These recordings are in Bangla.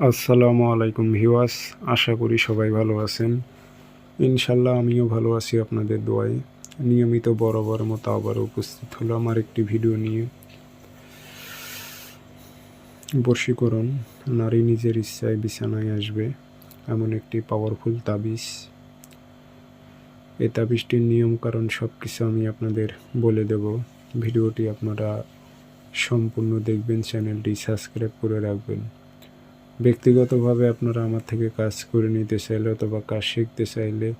আসসালামু আলাইকুম ভিওয়াস আশা করি সবাই ভালো আছেন। ইনশাল্লাহ আমিও ভালো আছি আপনাদের দোয়ায়। নিয়মিত বরাবর মতো আবার উপস্থিত হলো আমার একটি ভিডিও নিয়ে। বশীকরণ নারী নিজের ইচ্ছায় বিছানায় আসবে, এমন একটি পাওয়ারফুল তাবিজ। এই তাবিজটির নিয়ম কারণ সব কিছু আমি আপনাদের বলে দেব। ভিডিওটি আপনারা সম্পূর্ণ দেখবেন, চ্যানেলটি সাবস্ক্রাইব করে রাখবেন। ব্যক্তিগতভাবে আপনারা আমার থেকে কাজ করে নিতে চাইলে অথবা কাজ শিখতে চাইলে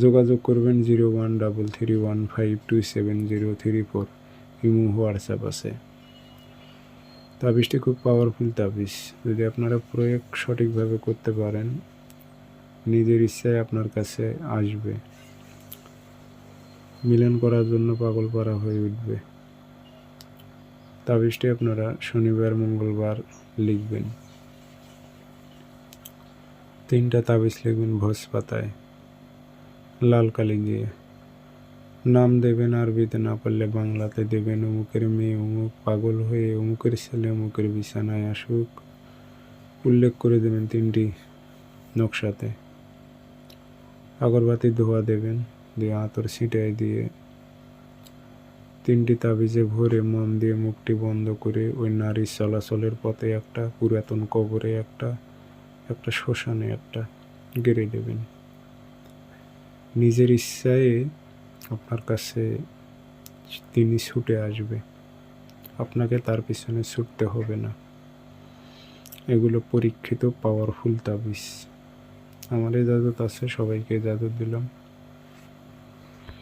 যোগাযোগ করবেন zero one double three one five two seven zero three four. Imo WhatsApp আছে। তাবিজটি খুব পাওয়ারফুল তাবিজ। যদি আপনারা প্রয়োগ সঠিকভাবে করতে পারেন, নিজের ইচ্ছায় আপনার কাছে আসবে। মিলন করার জন্য পাগল পারা হয়ে উঠবে। তাবিজটি আপনারা শনিবার, মঙ্গলবার লিখবেন। তিনটা তাবিজ লিখবেন ভোজ পাতায়। লাল কালি দিয়ে। নাম দেবেন আরবিতে না পারলে বাংলাতে দেবেন অমুকের মেয়ে, অমুক পাগল হয়ে, অমুকের ছেলে, অমুকের বিছানায় আসুক। উল্লেখ করে দেবেন তিনটি নকশাতে। আগরবাতি ধোয়া দেবেন দিয়ে আতর ছিটাই দিয়ে। তিনটি তাবিজে ভরে মন দিয়ে মুখটি বন্ধ করে ওই নারীর চলাচলের পথে একটা, পুরাতন কবরে একটা একটা শ্মশানে একটা গেড়ে দেবেন নিজের ইচ্ছায় আপনার কাছে তিনি ছুটে আসবে। আপনাকে তার পিছনে ছুটতে হবে না। এগুলো পরীক্ষিত পাওয়ারফুল তাবিজ। আমার এই জাদুত আছে সবাইকে জাদু দিলাম।